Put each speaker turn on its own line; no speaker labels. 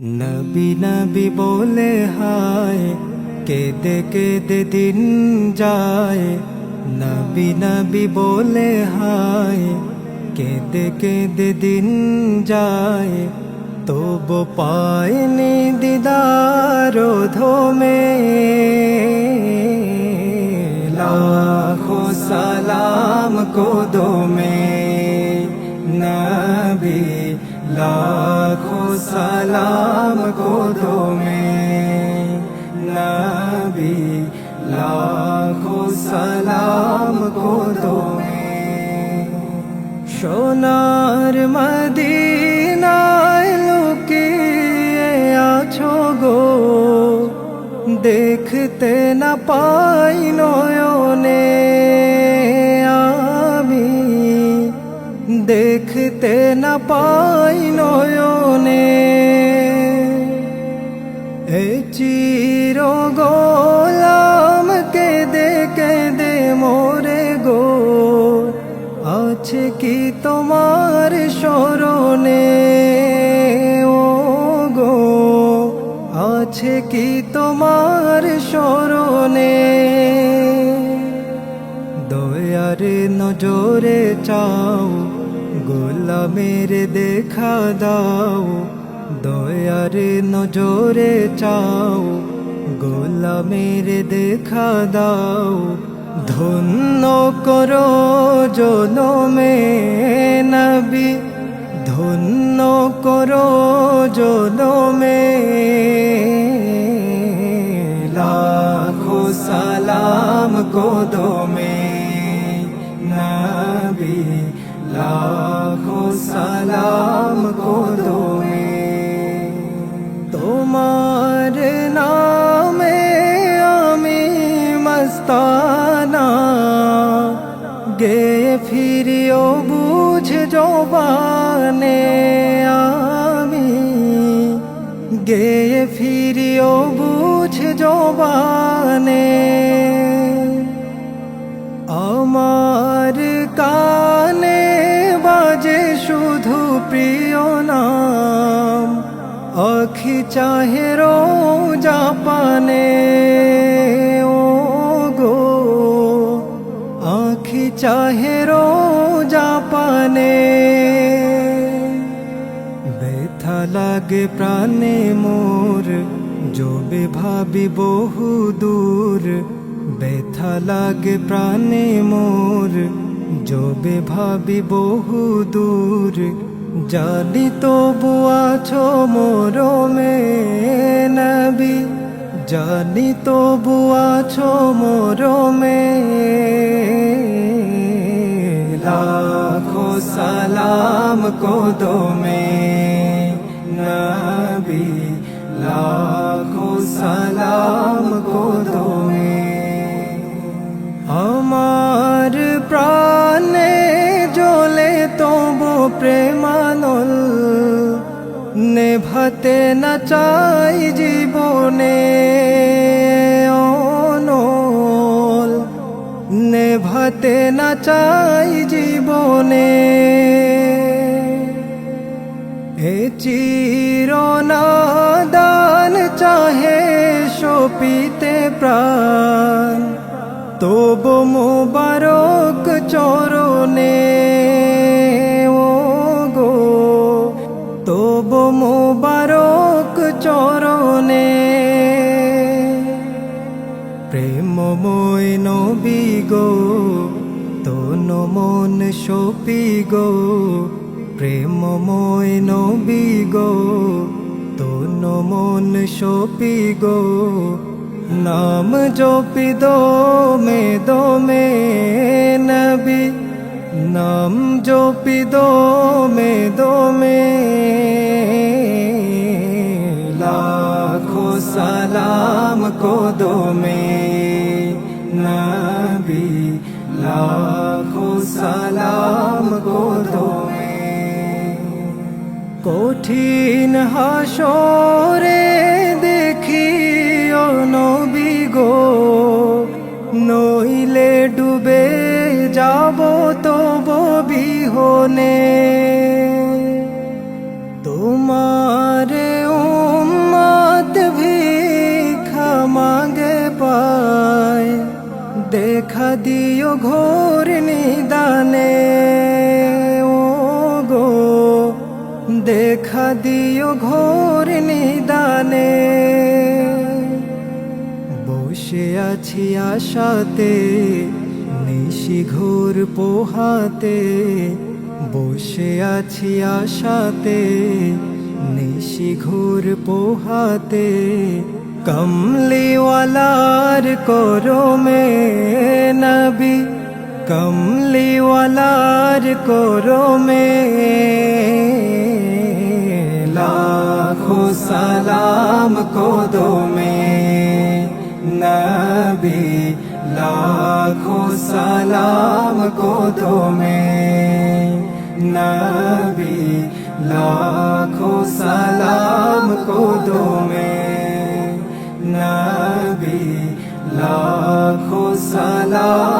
নবী নবী বলে হায়, কেদে কেদে দিন যায়। নবী নবী বলে হায়, কেদে কেদে দিন যায়। তব পায়নি দিদার ধমে। লাখো সালাম কো দো মে নবী লাখো সালাম কো দো মে নবী লাখো সালাম কো দো মে সোনার মদিনায় লুকিয়ে আছো গো দেখতে না পাই নয়নে দেখতে না পাই নয়নে। এ চির গোলাম কেদে কেদে মোরে গো। আছে কি তোমার স্মরণে? ও গো, আছে কি তোমার স্মরণে? দয়ার নজরে চাও গোলামের দেখা দাও, দয়ার নজরে চাও, গোলামের দেখা দাও, ধন্য করো জনমে নবী, ধন্য করো জনমে। লাখো সালাম কোদমে নবী, লাখো সালাম কোদমে তোমার নামে আমি মস্তানা। গে ফিরিও বুঝ জবানে আমি। গে ফিরিও বুঝ জবানে প্রিয় নাম, আখি চাহে জাপানে ও গো আখি চাহে জাপানে ব্যথা লাগে প্রাণে মোর জবে ভাবি বহু দূর। ব্যথা লাগে প্রাণে মোর জবে ভাবি বহু দূর। জানি তবু আছো মোর মে নবী। জানি তবু আছো মোর মে লাখো সালাম কোদমে নবী। লাখো সালাম কোদমে নেভাতে না চাই জীবনে অনল। নেভাতে না চাই জীবনে। এ চিরনাদান চাহে সপিতে প্রাণ। তব মোবারক চরণে নবী গো, তন মন সপি গো, প্রেমময় নবী গো, তন মন সপি গো, নাম জপি দো মে দো মে নবী, নাম জপি দো মে দো মে লাখো সালাম কো দো সালাম কো দো মে কঠিন হাসরে দেখিও নবী গো নইলে ডুবে যাব তব বিহনে। দিও ঘোর নিদানে। ও গো দেখা দিও ঘোর নিদানে। বসে আছি আশাতে, নিশি ঘোর পোহাতে। বসে আছি আশাতে, নিশি ঘোর পোহাতে। কমলিওয়ালার করমে নবী কমলিওয়ালার করমে লাখো সালাম কোদমে নবী লাখো সালাম কোদমে নবী লাখো সালাম কোদমে নবী লাখো সালাম।